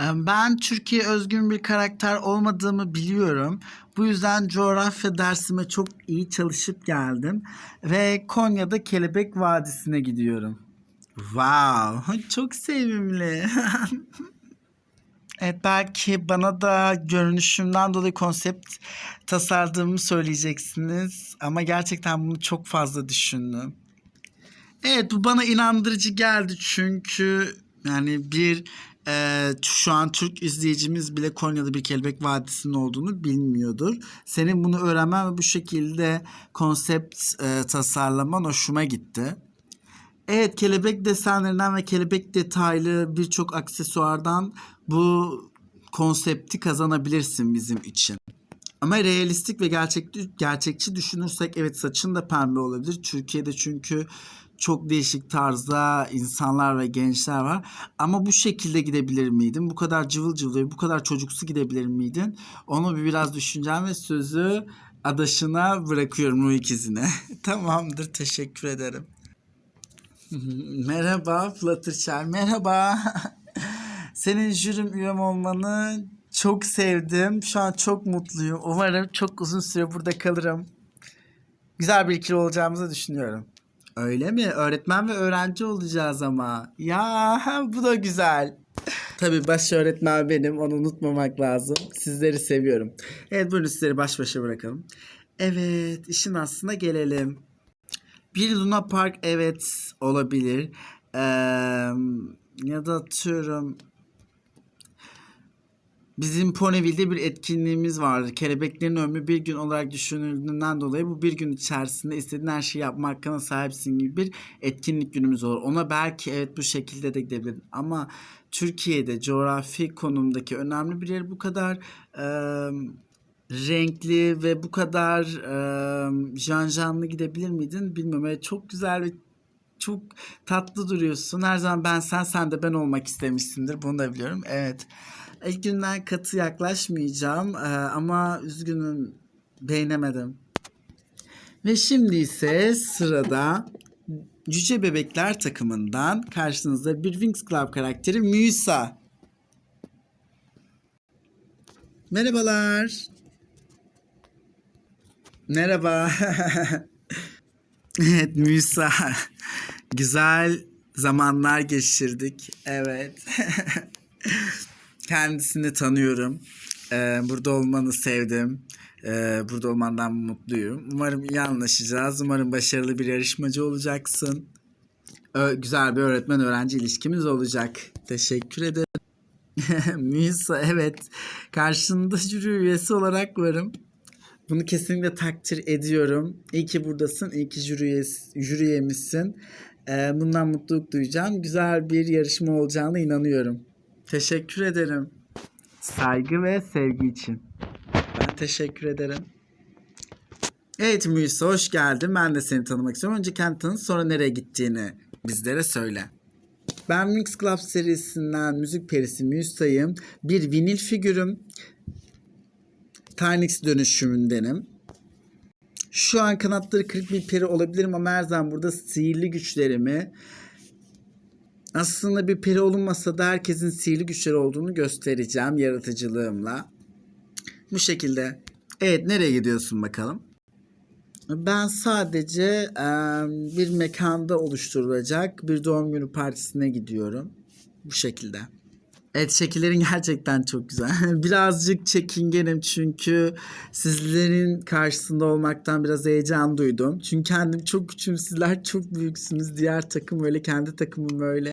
Ee, Ben Türkiye özgün bir karakter olmadığımı biliyorum. Bu yüzden coğrafya dersime çok iyi çalışıp geldim. Ve Konya'da Kelebek Vadisi'ne gidiyorum. Wow, çok sevimli. Evet belki bana da görünüşümden dolayı konsept tasarladığımı söyleyeceksiniz. Ama gerçekten bunu çok fazla düşündüm. Evet bu bana inandırıcı geldi çünkü yani bir e, şu an Türk izleyicimiz bile Konya'da bir kelebek vadisinin olduğunu bilmiyordur. Senin bunu öğrenmen ve bu şekilde konsept e, tasarlaman hoşuma gitti. Evet kelebek desenlerinden ve kelebek detaylı birçok aksesuardan bu konsepti kazanabilirsin bizim için. Ama realistik ve gerçekçi, gerçekçi düşünürsek evet saçın da pembe olabilir. Türkiye'de çünkü çok değişik tarzda insanlar ve gençler var. Ama bu şekilde gidebilir miydin? Bu kadar cıvıl cıvıl ve bu kadar çocuksu gidebilir miydin? Onu bir biraz düşüneceğim ve sözü adaşına bırakıyorum ruh ikizine. Tamamdır teşekkür ederim. Merhaba Fluttershy, merhaba. Senin jürim üyem olmanı çok sevdim. Şu an çok mutluyum. Umarım çok uzun süre burada kalırım. Güzel bir ikili olacağımızı düşünüyorum. Öyle mi? Öğretmen ve öğrenci olacağız ama. Ya bu da güzel. Tabii baş öğretmen benim. Onu unutmamak lazım. Sizleri seviyorum. Evet buyurun sizleri baş başa bırakalım. Evet işin aslına gelelim. Bir Luna Park evet olabilir. Ee, ya da atıyorum bizim Ponyville'de bir etkinliğimiz vardı. Kelebeklerin ömrü bir gün olarak düşünüldüğünden dolayı bu bir gün içerisinde istediğin her şeyi yapma hakkına sahipsin gibi bir etkinlik günümüz olur. Ona belki evet bu şekilde de gidebilir. Ama Türkiye'de coğrafi konumdaki önemli bir yer bu kadar e, renkli ve bu kadar e, janjanlı gidebilir miydin bilmiyorum. Evet, çok güzel ve çok tatlı duruyorsun. Her zaman ben sen, sen de ben olmak istemişsindir. Bunu da biliyorum. Evet. İlk günden katı yaklaşmayacağım Ee, ama üzgünüm beğenemedim. Ve şimdi ise sırada Cüce Bebekler takımından karşınızda bir Wings Club karakteri Musa. Merhabalar. Merhaba. evet Musa. Güzel zamanlar geçirdik. Evet. Kendisini tanıyorum. Ee, burada olmanı sevdim. Ee, burada olmandan mutluyum. Umarım iyi anlaşacağız. Umarım başarılı bir yarışmacı olacaksın. Ö- güzel bir öğretmen öğrenci ilişkimiz olacak. Teşekkür ederim. Misa evet. Karşında jüri üyesi olarak varım. Bunu kesinlikle takdir ediyorum. İyi ki buradasın. İyi ki jüri, üyesi, jüri üyemizsin. Ee, bundan mutluluk duyacağım. Güzel bir yarışma olacağına inanıyorum. Teşekkür ederim. Saygı ve sevgi için. Ben teşekkür ederim. Evet Musa hoş geldin. Ben de seni tanımak istiyorum. Önce kendini tanıt sonra nereye gittiğini bizlere söyle. Ben Mix Club serisinden müzik perisi Musa'yım. Bir vinil figürüm. Tynix dönüşümündenim. Şu an kanatları kırık bir peri olabilirim ama her zaman burada sihirli güçlerimi aslında bir peri olunmasa da herkesin sihirli güçleri olduğunu göstereceğim yaratıcılığımla. Bu şekilde. Evet nereye gidiyorsun bakalım? Ben sadece e, bir mekanda oluşturulacak bir doğum günü partisine gidiyorum. Bu şekilde. Evet şekillerin gerçekten çok güzel. Birazcık çekingenim çünkü sizlerin karşısında olmaktan biraz heyecan duydum. Çünkü kendim çok küçüğüm sizler çok büyüksünüz. Diğer takım öyle kendi takımım öyle.